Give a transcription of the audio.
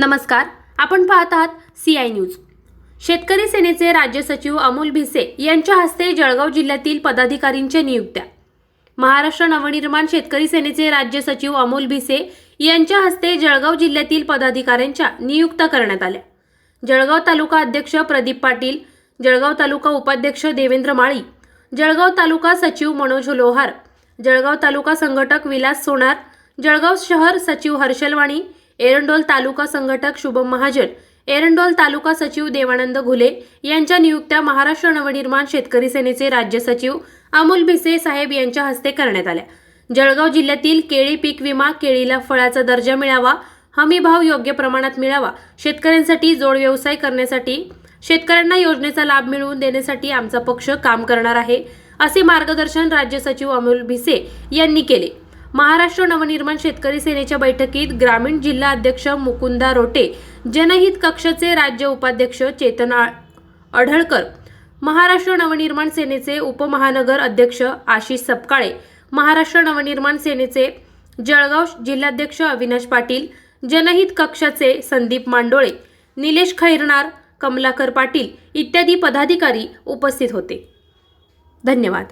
नमस्कार आपण पाहत आहात सी आय न्यूज शेतकरी सेनेचे राज्य सचिव अमोल भिसे यांच्या हस्ते जळगाव जिल्ह्यातील पदाधिकारींच्या नियुक्त्या महाराष्ट्र नवनिर्माण शेतकरी सेनेचे राज्य सचिव अमोल भिसे यांच्या हस्ते जळगाव जिल्ह्यातील पदाधिकाऱ्यांच्या नियुक्त्या करण्यात आल्या. जळगाव तालुका अध्यक्ष प्रदीप पाटील जळगाव तालुका उपाध्यक्ष देवेंद्र माळी जळगाव तालुका सचिव मनोज लोहार जळगाव तालुका संघटक विलास सोनार जळगाव शहर सचिव हर्षलवाणी एरंडोल तालुका संघटक शुभम महाजन एरंडोल तालुका सचिव देवानंद घुले यांच्या नियुक्त्या महाराष्ट्र नवनिर्माण शेतकरी सेनेचे राज्य सचिव अमोल भिसे साहेब यांच्या हस्ते करण्यात आल्या. जळगाव जिल्ह्यातील केळी पीक विमा केळीला फळाचा दर्जा मिळावा हमी भाव योग्य प्रमाणात मिळावा शेतकऱ्यांसाठी जोड व्यवसाय करण्यासाठी शेतकऱ्यांना योजनेचा लाभ मिळवून देण्यासाठी आमचा पक्ष काम करणार आहे असे मार्गदर्शन राज्य सचिव अमोल भिसे यांनी केले. महाराष्ट्र नवनिर्माण शेतकरी सेनेच्या बैठकीत ग्रामीण जिल्हा अध्यक्ष मुकुंदा रोटे जनहित कक्षाचे राज्य उपाध्यक्ष चेतन अढळकर महाराष्ट्र नवनिर्माण सेनेचे उपमहानगर अध्यक्ष आशिष सपकाळे महाराष्ट्र नवनिर्माण सेनेचे जळगाव जिल्हाध्यक्ष अविनाश पाटील जनहित कक्षाचे संदीप मांडोळे निलेश खैरनार कमलाकर पाटील इत्यादी पदाधिकारी उपस्थित होते. धन्यवाद.